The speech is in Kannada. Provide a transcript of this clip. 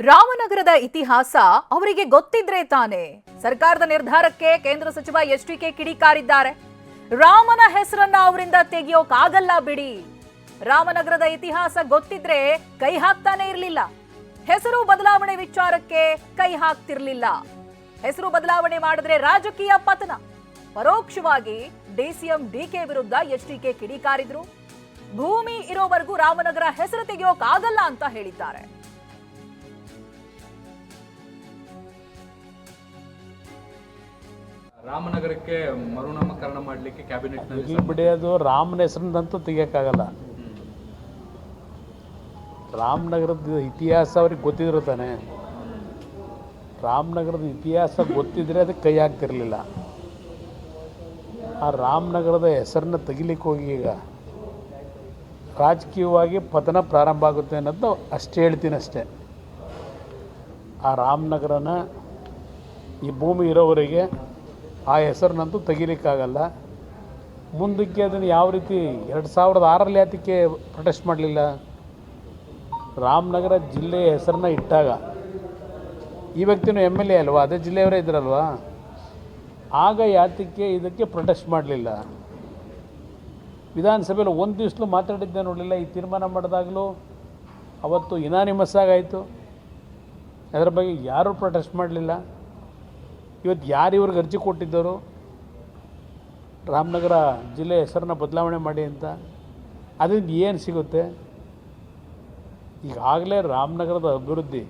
ರಾಮನಗರದ ಇತಿಹಾಸ ಅವರಿಗೆ ಗೊತ್ತಿದ್ರೆ ತಾನೆ. ಸರ್ಕಾರದ ನಿರ್ಧಾರಕ್ಕೆ ಕೇಂದ್ರ ಸಚಿವ ಎಚ್ ಡಿ ಕೆ ಕಿಡಿಕಾರಿದ್ದಾರೆ. ರಾಮನ ಹೆಸರನ್ನ ಅವರಿಂದ ತೆಗೆಯೋಕಾಗಲ್ಲ ಬಿಡಿ. ರಾಮನಗರದ ಇತಿಹಾಸ ಗೊತ್ತಿದ್ರೆ ಕೈ ಹಾಕ್ತಾನೆ ಇರಲಿಲ್ಲ. ಹೆಸರು ಬದಲಾವಣೆ ವಿಚಾರಕ್ಕೆ ಕೈ ಹಾಕ್ತಿರ್ಲಿಲ್ಲ. ಹೆಸರು ಬದಲಾವಣೆ ಮಾಡಿದ್ರೆ ರಾಜಕೀಯ ಪತನ. ಪರೋಕ್ಷವಾಗಿ ಡಿಸಿಎಂ ಡಿಕೆ ವಿರುದ್ಧ ಎಚ್ ಡಿ ಕೆ ಕಿಡಿಕಾರಿದ್ರು. ಭೂಮಿ ಇರೋವರೆಗೂ ರಾಮನಗರ ಹೆಸರು ತೆಗೆಯೋಕಾಗಲ್ಲ ಅಂತ ಹೇಳಿದ್ದಾರೆ. ರಾಮನಗರಕ್ಕೆ ಮರುನಾಮಕರಣ ಮಾಡಲಿಕ್ಕೆ ಕ್ಯಾಬಿನೆಟ್ ಇರ್ಲಿ ಬಿಡಿ ಅದು ರಾಮನ ಹೆಸರಿನಂತೂ ತೆಗಿಯಕ್ಕಾಗಲ್ಲ. ರಾಮನಗರದ ಇತಿಹಾಸ ಅವ್ರಿಗೆ ಗೊತ್ತಿದ್ರು ತಾನೆ. ರಾಮನಗರದ ಇತಿಹಾಸ ಗೊತ್ತಿದ್ರೆ ಅದಕ್ಕೆ ಕೈ ಹಾಕ್ತಿರ್ಲಿಲ್ಲ. ಆ ರಾಮನಗರದ ಹೆಸರನ್ನ ತೆಗಿಲಿಕ್ಕೆ ಹೋಗಿ ಈಗ ರಾಜಕೀಯವಾಗಿ ಪತನ ಪ್ರಾರಂಭ ಆಗುತ್ತೆ ಅನ್ನೋದು ಅಷ್ಟೇ ಹೇಳ್ತೀನಿ ಅಷ್ಟೇ. ಆ ರಾಮನಗರನ ಈ ಭೂಮಿ ಇರೋವರೆಗೆ ಆ ಹೆಸರನ್ನಂತೂ ತೆಗಿಲಿಕ್ಕಾಗಲ್ಲ. ಮುಂದಕ್ಕೆ ಅದನ್ನು ಯಾವ ರೀತಿ ಎರಡು ಸಾವಿರದ ಆರರಲ್ಲಿ ಯಾತಕ್ಕೆ ಪ್ರೊಟೆಸ್ಟ್ ಮಾಡಲಿಲ್ಲ? ರಾಮನಗರ ಜಿಲ್ಲೆಯ ಹೆಸರನ್ನ ಇಟ್ಟಾಗ. ಈ ವ್ಯಕ್ತಿನೂ ಎಂ ಎಲ್ ಎ ಅಲ್ವಾ? ಅದೇ ಜಿಲ್ಲೆಯವರೇ ಇದ್ರಲ್ವಾ? ಆಗ ಯಾತಕ್ಕೆ ಇದಕ್ಕೆ ಪ್ರೊಟೆಸ್ಟ್ ಮಾಡಲಿಲ್ಲ? ವಿಧಾನಸಭೆಯಲ್ಲಿ ಒಂದು ದಿವಸಲೂ ಮಾತಾಡಿದ್ದೆ ನೋಡಲಿಲ್ಲ. ಈ ತೀರ್ಮಾನ ಮಾಡಿದಾಗಲೂ ಅವತ್ತು ಇನಾನಿಮಸ್ ಆಗಾಯಿತು ಅದರ ಬಗ್ಗೆ ಯಾರೂ ಪ್ರೊಟೆಸ್ಟ್ ಮಾಡಲಿಲ್ಲ. ಇವತ್ತು ಯಾರು ಇವ್ರಿಗೆ ಅರ್ಜಿ ಕೊಟ್ಟಿದ್ದರು? ರಾಮನಗರ ಜಿಲ್ಲೆ ಹೆಸರನ್ನ ಬದಲಾವಣೆ ಮಾಡಿ ಅಂತ. ಅದರಿಂದ ಏನು ಸಿಗುತ್ತೆ? ಈಗಾಗಲೇ ರಾಮನಗರದ ಅಭಿವೃದ್ಧಿ